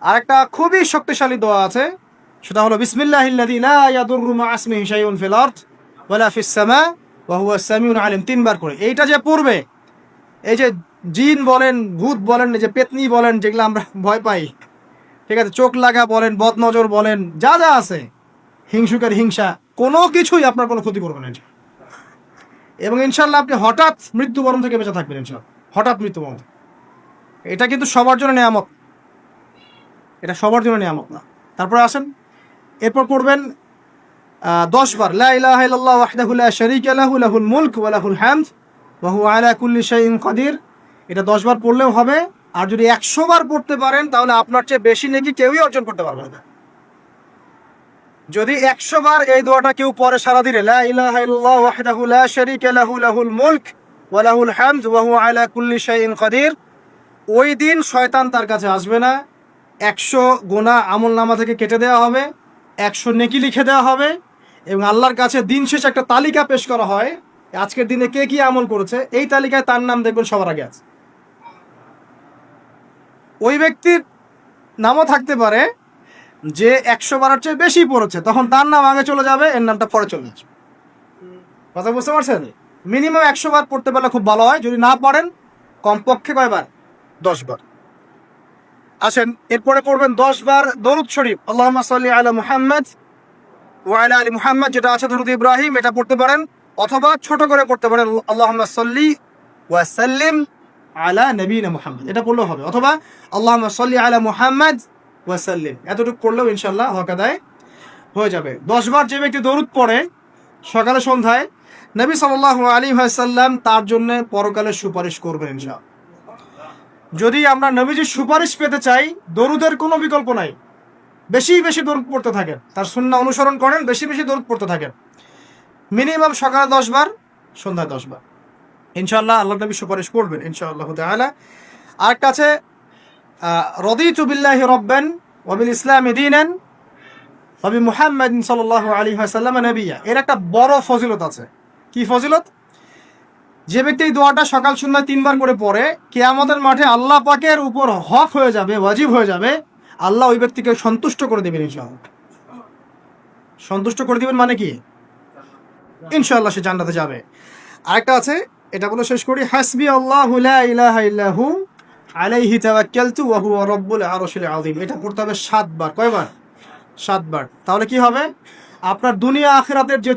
আরেকটা খুবই শক্তিশালী দোয়া আছে। সেটা হলো সামিউল আলিম। তিনবার করে। এইটা যে পড়বে, এই যে জিন বলেন, ভূত বলেন যে পেতনি বলেন, যেগুলো আমরা ভয় পাই, ঠিক আছে, চোখ লাগা বলেন, বদনজর বলেন, যা যা আছে, হিংসুকের হিংসা, কোনো কিছুই আপনার কোনো ক্ষতি করবে না এবং ইনশাল্লাহ আপনি হঠাৎ মৃত্যুবরণ থেকে বেঁচে থাকবেন ইনশাল্লাহ হঠাৎ মৃত্যুবরণ। এটা কিন্তু সবার জন্য নিয়ামত। এটা সবার জন্য নিয়ামত না। তারপরে আসেন, এরপর পড়বেন দশ বার লাহুল মুলক ওয়া লাহুল হামদ ওয়া হুয়া আলা কুল্লি শাইইন কাদির। এটা দশ বার পড়লেও হবে, আর যদি একশো বার পড়তে পারেন, তাহলে আপনার চেয়ে বেশি নাকি কেউই অর্জন করতে পারবে না। যদি একশো বার এই দোয়াটা কেউ পরে সারা দিনে লা ইলাহা ইল্লাল্লাহ ওয়াহদাহু লা শারীকা লাহু, লাহুল মুলক ওয়া লাহুল হামদ ওয়া হুয়া আলা কুল্লি শাইইন কাদির, ওই দিন শয়তান তার কাছে আসবে না একশো গোনা আমল নামা থেকে কেটে দেওয়া হবে, একশো নেকি লিখে দেওয়া হবে, এবং আল্লাহর কাছে দিন শেষে একটা তালিকা পেশ করা হয়। আজকের দিনে কে কি আমল করেছে, এই তালিকায় তার নাম দেখবেন সবার আগে আছে। ওই ব্যক্তির নামও থাকতে পারে, যে একশো বারের চেয়ে বেশি পড়েছে, তখন তার নাম আগে চলে যাবে, এর নামটা পরে চলে আসবে। কথা বুঝতে পারছেন? মিনিমাম একশো বার পড়তে পারলে খুব ভালো হয়, যদি না পারেন কমপক্ষে কয়বার? দশ বার। আসেন, এরপরে পড়বেন দশ বার দরুদ শরীফ। আল্লাহ সাল্লি আলা মুহাম্মদ ওয়াইলা আলী মুহাম্মদ, যেটা আছে দরুদ ইব্রাহিম, এটা পড়তে পারেন, অথবা ছোট করে পড়তে পারেন আল্লাহ সাল্লি ওয়াসাল্লিম আলা নবীনা মুহাম্মদ। এটা পড়লেও হবে, অথবা আল্লাহ সাল্লি আলা মুহাম্মদ ওয়াসাল্লিম এতটুকু পড়লেও ইনশাল্লাহ হকাদায় হয়ে যাবে। দশ বার যে ব্যক্তি দরুদ পড়ে, সকালে সন্ধ্যায়, নবী সাল্লাহ আলী সাল্লাম তার জন্য পরকালে সুপারিশ করবেন ইনশাআল্লাহ। যদি আমরা নবীজির সুপারিশ পেতে চাই, দরুদের কোনো বিকল্প নাই। বেশি বেশি দরুদ পড়তে থাকেন তার সুন্না অনুসরণ করেন, বেশি বেশি দরুদ পড়তে থাকেন মিনিমাম সকালে দশ বার সন্ধ্যায় দশ বার। ইনশাআল্লাহ আল্লাহ নবী সুপারিশ করবেন, ইনশাআল্লাহ তাআলা। আরেকটা আছে রদিতু বিল্লাহি রব্বান ওয়াবিল ইসলাম দিনান ওয়াবি মুহাম্মাদ সাল্লাল্লাহু আলাইহি ওয়াসাল্লাম নবিয়া। এর একটা বড় ফজিলত আছে। কি ফজিলত? যে ব্যক্তি এই দোয়াটা সকাল সন্ধ্যা তিনবার করে পড়ে, কেয়ামতের মাঠে আল্লাহ পাকের উপর হক হয়ে যাবে, ওয়াজিব হয়ে যাবে, আল্লাহ ওই ব্যক্তিকে সন্তুষ্ট করে দেবেন ইনশাআল্লাহ। সন্তুষ্ট করে দিবেন মানে কি? ইনশাআল্লাহ সে জান্নাতে যাবে। আরেকটা আছে, এটা বলে শেষ করি, হাসবি আল্লাহু ইলাহা এটা পড়তে হবে সাতবার, কয়বার? সাতবার। তাহলে কি হবে? আপনার দুনিয়া আখিরাতের যে